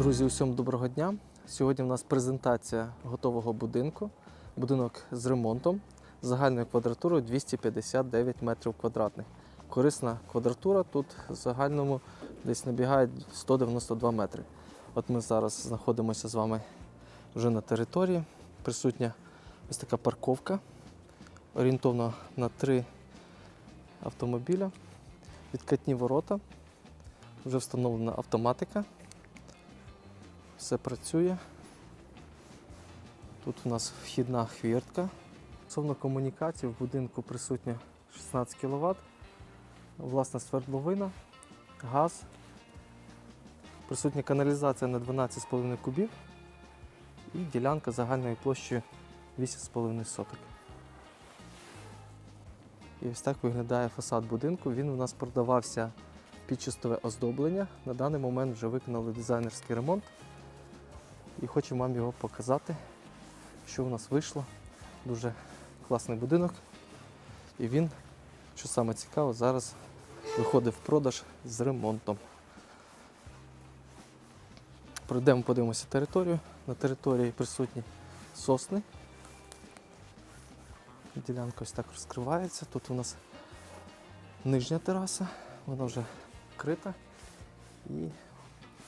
Друзі, усім доброго дня. Сьогодні в нас презентація готового будинку. Будинок з ремонтом загальною квадратурою 259 метрів квадратних. Корисна квадратура тут в загальному десь набігає 192 метри. От ми зараз знаходимося з вами вже на території. Присутня ось така парковка, орієнтовно на три автомобіля, відкатні ворота, вже встановлена автоматика. Все працює. Тут у нас вхідна хвіртка. Стосовно комунікації в будинку присутня 16 кВт, власна свердловина, газ, присутня каналізація на 12,5 кубів і ділянка загальною площею 8,5 соток. І ось так виглядає фасад будинку. Він у нас продавався під чистове оздоблення. На даний момент вже виконали дизайнерський ремонт. І хочемо вам його показати, що у нас вийшло. Дуже класний будинок. І він, що саме цікаво, зараз виходить в продаж з ремонтом. Пройдемо, подивимося територію. На території присутні сосни. Ділянка ось так розкривається. Тут у нас нижня тераса, вона вже вкрита і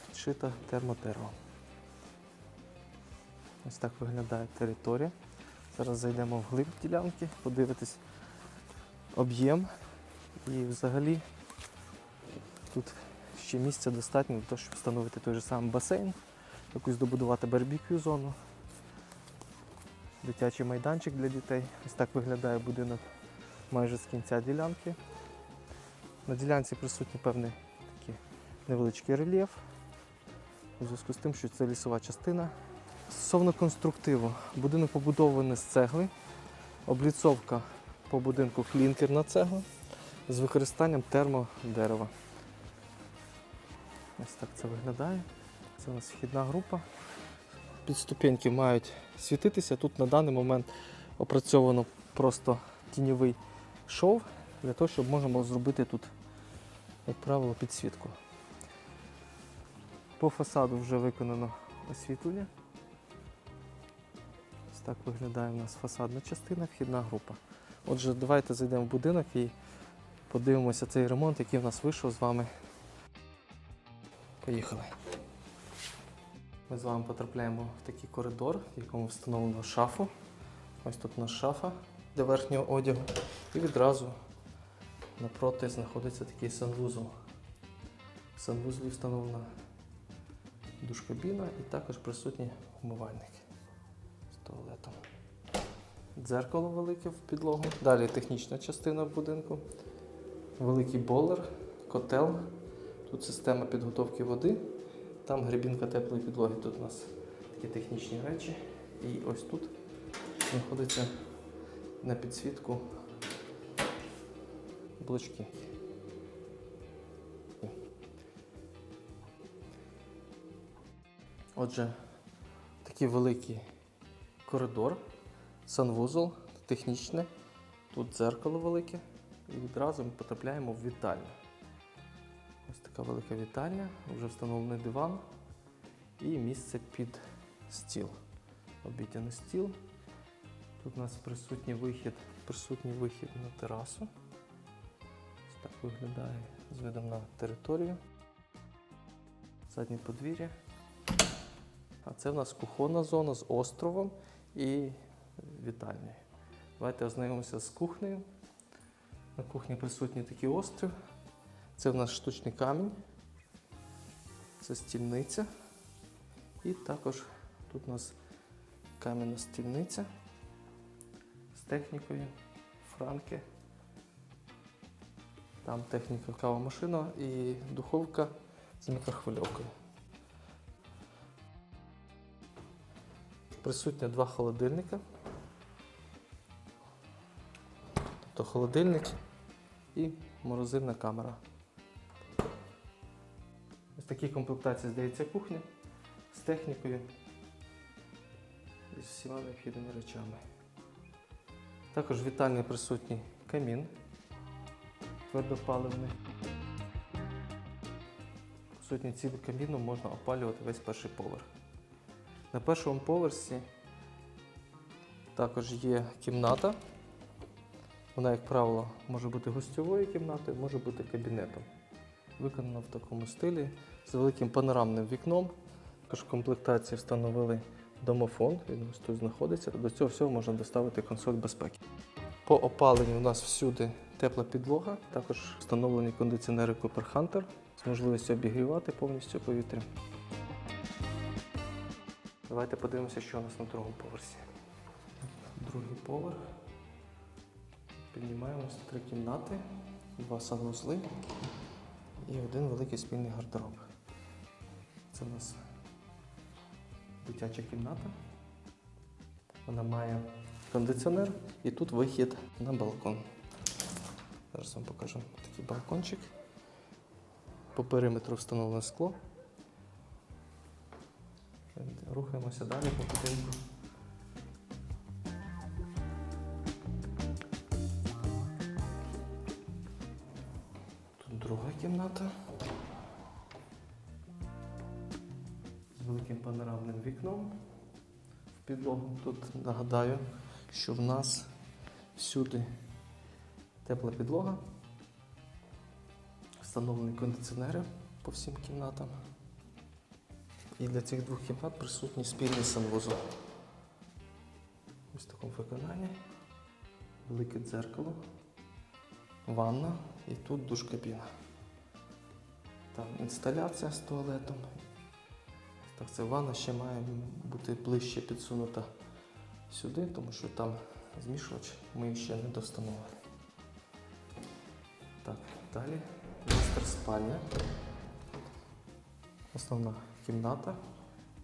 підшита термотермом. Ось так виглядає територія. Зараз зайдемо в глиб ділянки, подивитись об'єм. І взагалі тут ще місця достатньо для того, щоб встановити той же самий басейн, якусь добудувати барбекю зону, дитячий майданчик для дітей. Ось так виглядає будинок майже з кінця ділянки. На ділянці присутній певний такий невеличкий рельєф. У зв'язку з тим, що це лісова частина. Стосовно конструктиву, будинок побудований з цегли, обліцовка по будинку клінкерна цегла з використанням термодерева. Ось так це виглядає. Це у нас вхідна група. Підступеньки мають світитися. Тут на даний момент опрацьовано просто тіньовий шов для того, щоб можна було зробити тут, як правило, підсвітку. По фасаду вже виконано освітлення. Так виглядає у нас фасадна частина, вхідна група. Отже, давайте зайдемо в будинок і подивимося цей ремонт, який в нас вийшов з вами. Поїхали. Ми з вами потрапляємо в такий коридор, в якому встановлено шафу. Ось тут у нас шафа для верхнього одягу. І відразу напроти знаходиться такий санвузол. В санвузлі встановлена душкабіна і також присутній умивальник з туалетом. Дзеркало велике в підлогу. Далі технічна частина будинку. Великий бойлер, котел. Тут система підготовки води. Там грибінка теплої підлоги. Тут у нас такі технічні речі. І ось тут знаходиться на підсвітку блочки. Отже, такий великий коридор, санвузол, технічне, тут дзеркало велике, і відразу ми потрапляємо в вітальню. Ось така велика вітальня, вже встановлений диван і місце під стіл. Обідяний стіл. Тут у нас присутній вихід, присутній вихід на терасу. Ось так виглядає з видом на територію. Заднє подвір'я. А це в нас кухонна зона з островом і вітальнею. Давайте ознайомимося з кухнею. На кухні присутній такий острів. Це в нас штучний камінь. Це стільниця. І також тут у нас кам'яна стільниця з технікою, франки. Там техніка кава машина і духовка з мікрохвильовкою. Присутні два холодильника. Тобто холодильник і морозильна камера. Ось такі комплектації здається кухня з технікою і з всіма необхідними речами. Також вітальний присутній камін твердопаливний. присутній цілий кабіну, можна опалювати весь перший поверх. На першому поверсі також є кімната. Вона, як правило, може бути гостьовою кімнатою, може бути кабінетом. Виконана в такому стилі з великим панорамним вікном. Також в комплектації встановили домофон, він ось тут знаходиться. До цього всього можна доставити консоль безпеки. По опаленню у нас всюди тепла підлога, також встановлені кондиціонери Cooper Hunter з можливістю обігрівати повністю повітря. Давайте подивимося, що у нас на другому поверсі. Другий поверх. Піднімаємося три кімнати, два санвузли і один великий спільний гардероб. Це у нас дитяча кімната. Вона має кондиціонер і тут вихід на балкон. Зараз вам покажу такий балкончик. По периметру встановлене скло. Рухаємося далі по будинку. Тут друга кімната. З великим панорамним вікном в підлогу. Тут нагадаю, що в нас всюди тепла підлога, встановлені кондиціонери по всім кімнатам. І для цих двох кімнат присутній спільний санвузол. Ось в такому виконанні. Велике дзеркало, ванна і тут душ кабіна. Там інсталяція з туалетом. Так, це ванна ще має бути ближче підсунута сюди, тому що там змішувач ми ще не достановили. Так, далі мастер спальня. Основна кімната.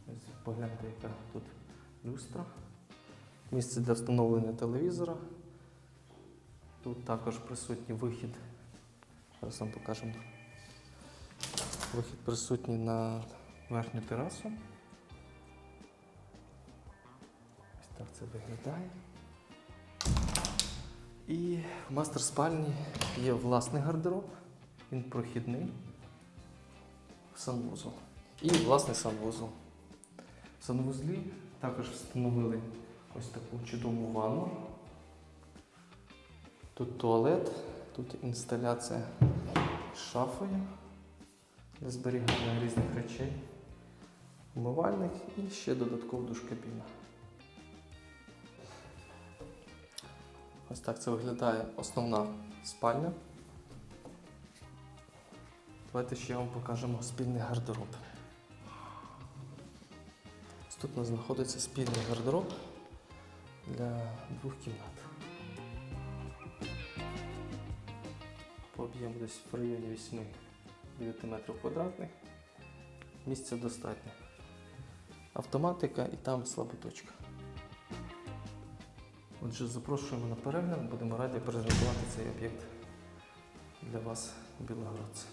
Ось Погляньте, яка тут люстра. Місце для встановлення телевізора. Тут також присутній вихід. Зараз вам покажемо. Вихід присутній на верхню терасу. Ось так це виглядає. І в мастер спальні є власний гардероб, він прохідний, санвузол. І власний санвузол. В санвузлі також встановили ось таку чудову ванну. Тут туалет, тут інсталяція з шафою для зберігання різних речей, умивальник і ще додатково душ кабіна. Ось так це виглядає основна спальня. Давайте ще вам покажемо спільний гардероб. Тут у нас знаходиться спільний гардероб для двох кімнат. По об'єму десь в районі 8-9 метрів квадратних. Місця достатньо. Автоматика і там слаботочка. Отже, запрошуємо на перегляд, будемо раді презентувати цей об'єкт для вас, білогородці.